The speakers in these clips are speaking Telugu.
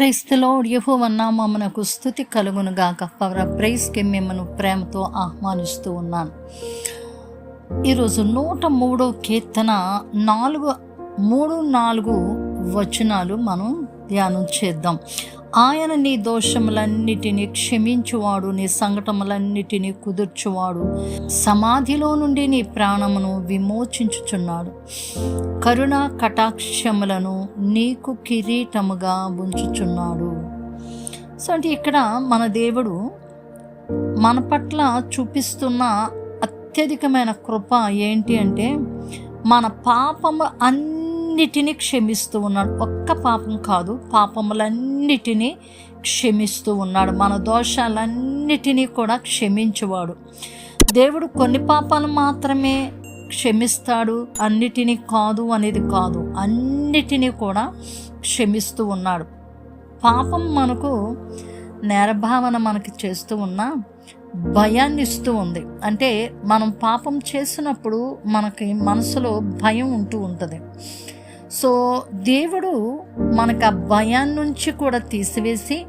క్రైస్తలో యహోవ స్థుతి కలుగును గాక. పవర ప్రైస్కి మిమ్మను ప్రేమతో ఆహ్వానిస్తూ ఉన్నాను. ఈరోజు నూట మూడో కీర్తన నాలుగు మూడు నాలుగు వచనాలు మనం ధ్యానం చేద్దాం ఆయన నీ దోషములన్నిటినీ క్షమించువాడు నీ సంఘటములన్నిటినీ కుదుర్చువాడు. సమాధిలో నుండి నీ ప్రాణమును విమోచించుచున్నాడు. కరుణ కటాక్షములను నీకు కిరీటముగా ఉంచుచున్నాడు. సో అంటే ఇక్కడ మన దేవుడు మన పట్ల చూపిస్తున్న అత్యధికమైన కృప ఏంటి అంటే మన పాపము అన్నిటినీ క్షమిస్తూ ఉన్నాడు. ఒక్క పాపం కాదు పాపములన్నిటినీ క్షమిస్తూ ఉన్నాడు. మన దోషాలన్నిటినీ కూడా క్షమించువాడు. దేవుడు కొన్ని పాపాలు మాత్రమే క్షమిస్తాడు అన్నిటినీ కాదు అనేది కాదు అన్నిటినీ కూడా క్షమిస్తూ ఉన్నాడు. పాపం మనకు నేరభావన మనకి చేస్తూ ఉన్న భయాన్ని ఇస్తూ ఉంది. అంటే మనం పాపం చేసినప్పుడు మనకి మనసులో భయం ఉంటూ ఉంటుంది. సో దేవుడు మనకు ఆ భయాన్ని నుంచి కూడా తీసివేసి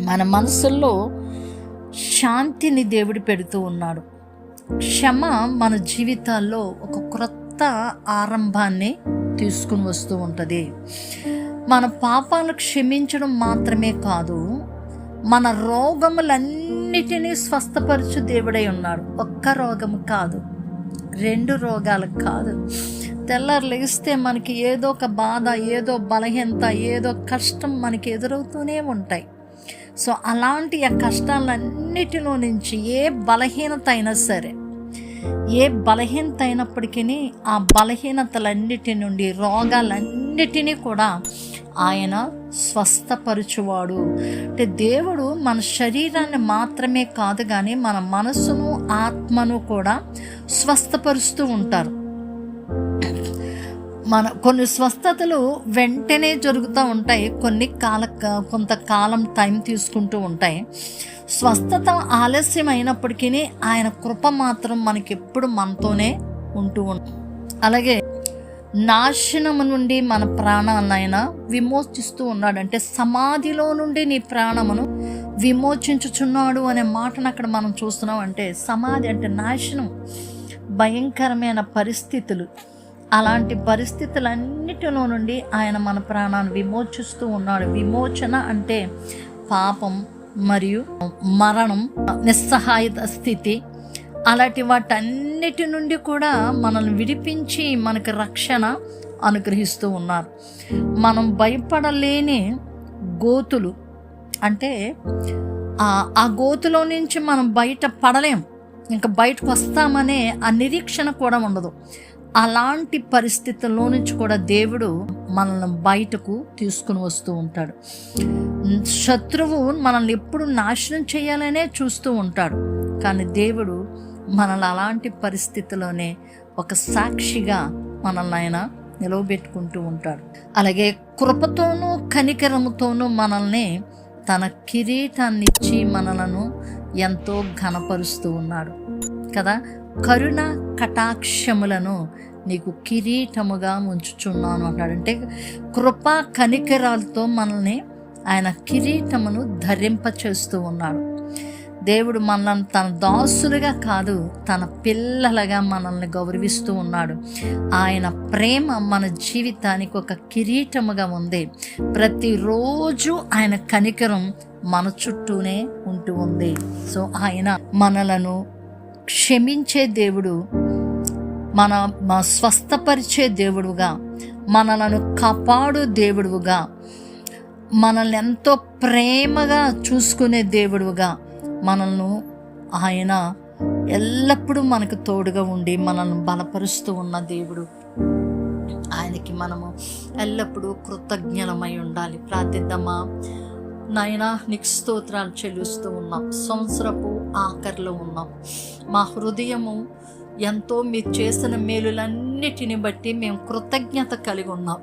మన మనసుల్లో శాంతిని దేవుడు పెడుతూ ఉన్నాడు. క్షమ మన జీవితాల్లో ఒక క్రొత్త ఆరంభాన్ని తీసుకుని వస్తూ ఉంటుంది. మన పాపాలు క్షమించడం మాత్రమే కాదు మన రోగములన్నిటినీ స్వస్థపరచు దేవుడై ఉన్నాడు. ఒక్క రోగం కాదు రెండు రోగాలు కాదు. తెల్లారు లెగిస్తే మనకి ఏదో ఒక బాధ ఏదో బలహీనత ఏదో కష్టం మనకి ఎదురవుతూనే ఉంటాయి. సో అలాంటి ఆ కష్టాలన్నిటిలో నుంచి ఏ బలహీనత అయినా సరే ఏ బలహీనత అయినప్పటికీ ఆ బలహీనతలన్నిటి నుండి రోగాలన్నిటినీ కూడా ఆయన స్వస్థపరచువాడు. అంటే దేవుడు మన శరీరాన్ని మాత్రమే కాదు కానీ మన మనసును ఆత్మను కూడా స్వస్థపరుస్తూ ఉంటారు. మన కొన్ని స్వస్థతలు వెంటనే జరుగుతూ ఉంటాయి. కొన్ని కాల కొంతకాలం టైం తీసుకుంటూ ఉంటాయి. స్వస్థత ఆలస్యం అయినప్పటికీ ఆయన కృప మాత్రం మనకి ఎప్పుడు మనతోనే ఉంటూ ఉంటుంది అలాగే నాశనము నుండి మన ప్రాణాన్ని ఆయన విమోచిస్తూ ఉన్నాడు అంటే సమాధిలో నుండి నీ ప్రాణమును విమోచించుచున్నాడు అనే మాటను అక్కడ మనం చూస్తున్నాం అంటే సమాధి అంటే నాశనం భయంకరమైన పరిస్థితులు. అలాంటి పరిస్థితులన్నిటిలో నుండి ఆయన మన ప్రాణాన్ని విమోచిస్తూ ఉన్నాడు. విమోచన అంటే పాపం మరియు మరణం నిస్సహాయత స్థితి. అలాంటి వాటన్నిటి నుండి కూడా మనల్ని విడిపించి మనకు రక్షణ అనుగ్రహిస్తూ ఉన్నారు. మనం భయపడలేని గోతులు. అంటే ఆ గోతులో నుంచి మనం బయట పడలేం. ఇంకా బయటకు వస్తామనే ఆ నిరీక్షణ కూడా ఉండదు. అలాంటి పరిస్థితుల్లో నుంచి కూడా దేవుడు మనల్ని బయటకు తీసుకుని వస్తూ ఉంటాడు. శత్రువు మనల్ని ఎప్పుడు నాశనం చేయాలనే చూస్తూ ఉంటాడు. కానీ దేవుడు మనల్ని అలాంటి పరిస్థితిలోనే ఒక సాక్షిగా మనల్ని ఆయన నిలవబెట్టుకుంటూ ఉంటాడు. అలాగే కృపతోనూ కనికరముతోనూ మనల్ని తన కిరీటాన్నిచ్చి మనలను ఎంతో ఘనపరుస్తూ ఉన్నాడు. కదా? కరుణ కటాక్షములను నీకు కిరీటముగా ఉంచుచున్నాను అంటాడు అంటే కృపా కనికరాలతో మనల్ని ఆయన కిరీటమును ధరింప చేస్తూ ఉన్నాడు. దేవుడు మనల్ని తన దాసులుగా కాదు తన పిల్లలుగా మనల్ని గౌరవిస్తూ ఉన్నాడు. ఆయన ప్రేమ మన జీవితానికి ఒక కిరీటముగా ఉంది. ప్రతిరోజు ఆయన కనికరం మన చుట్టూనే ఉంటూ ఉంది. సో ఆయన మనలను క్షమించే దేవుడు మన మా స్వస్థపరిచే దేవుడుగా మనలను కాపాడు దేవుడుగా మనల్ని ఎంతో ప్రేమగా చూసుకునే దేవుడుగా మనల్ని ఆయన ఎల్లప్పుడూ మనకు తోడుగా ఉండి మనల్ని బలపరుస్తూ ఉన్న దేవుడు. ఆయనకి మనము ఎల్లప్పుడూ కృతజ్ఞలమై ఉండాలి. ప్రార్థిద్దామా? నాయన నీకు స్తోత్రాలు చెల్లిస్తూ ఉన్నాం. సంవత్సరపు ఆఖరిలో ఉన్నాం. మా హృదయము ఎంతో మీరు చేసిన మేలులన్నిటిని బట్టి మేము కృతజ్ఞత కలిగి ఉన్నాం.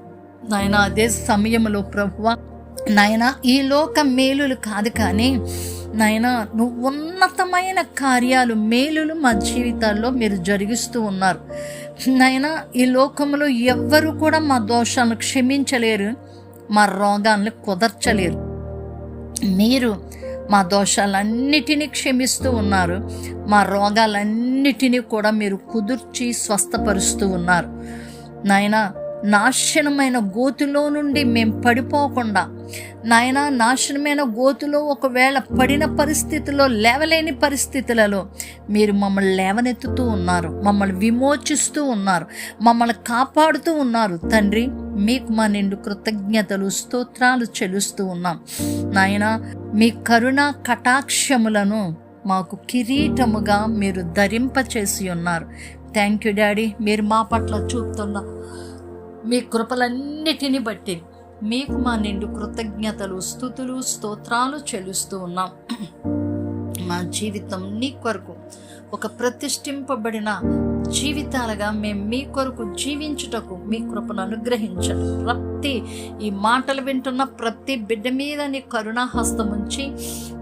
నాయన అదే సమయంలో ప్రభువ నాయన ఈ లోక మేలులు కాదు కానీ నాయన నువ్వు ఉన్నతమైన కార్యాలు మేలులు మా జీవితాల్లో మీరు జరిగిస్తూ ఉన్నారు. నాయన ఈ లోకంలో ఎవ్వరు కూడా మా దోషాలను క్షమించలేరు మా రోగాలను కుదర్చలేరు. మీరు మా దోషాలన్నిటినీ క్షమిస్తూ ఉన్నారు. మా రోగాలన్నిటినీ కూడా మీరు కుదుర్చి స్వస్థపరుస్తూ ఉన్నారు. నాయనా నాశనమైన గోతులో నుండి మేము పడిపోకుండా. నాయన నాశనమైన గోతులో ఒకవేళ పడిన పరిస్థితిలో లేవలేని పరిస్థితులలో మీరు మమ్మల్ని లేవనెత్తుతూ ఉన్నారు మమ్మల్ని విమోచిస్తూ ఉన్నారు మమ్మల్ని కాపాడుతూ ఉన్నారు. తండ్రి మీకు మా నిండు కృతజ్ఞతలు స్తోత్రాలు చెలుస్తూ ఉన్నాం. నాయన మీ కరుణ కటాక్షములను మాకు కిరీటముగా మీరు ధరింపచేసి ఉన్నారు. Thank you daddy. మీరు మా పట్ల చూపుతున్న మీ కృపలన్నిటిని బట్టి మీకు మా నిండు కృతజ్ఞతలు స్థుతులు స్తోత్రాలు చెల్లిస్తూ ఉన్నాం. మా జీవితం నీ కొరకు ఒక ప్రతిష్ఠింపబడిన జీవితాలుగా మేము మీ కొరకు జీవించుటకు మీ కృపను అనుగ్రహించండి ప్రతి ఈ మాటలు వింటున్న ప్రతి బిడ్డ మీద నీ కరుణాహస్తం ఉంచి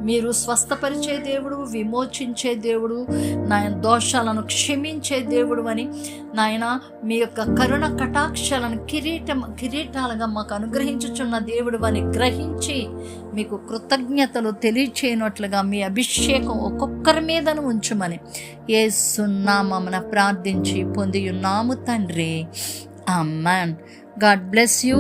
మీరు స్వస్థపరిచే దేవుడు విమోచించే దేవుడు నాయన దోషాలను క్షమించే దేవుడు అని నాయన మీ యొక్క కరుణ కటాక్షాలను కిరీటం కిరీటాలుగా మాకు అనుగ్రహించుచున్న దేవుడు అని గ్రహించి మీకు కృతజ్ఞతలు తెలియచేయనట్లుగా మీ అభిషేకం ఒక్కొక్కరి మీదను ఉంచుమని ఏ సున్నామన ప్రార్థించి పొంది ఉన్నాము తండ్రి. అమ్మాన్ గాడ్ బ్లెస్ యూ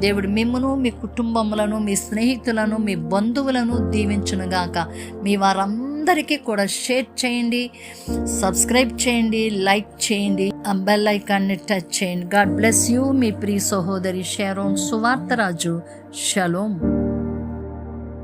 దేవుడు మిమ్మను మీ కుటుంబములను మీ స్నేహితులను మీ బంధువులను దీవించునుగాక. మీ వారందరికీ కూడా షేర్ చేయండి సబ్స్క్రైబ్ చేయండి లైక్ చేయండి బెల్ ఐకాన్ని టచ్ చేయండి. గాడ్ బ్లెస్ యూ మీ ప్రియ సహోదరి షేరోన్ సువార్తరాజు. షలోమ్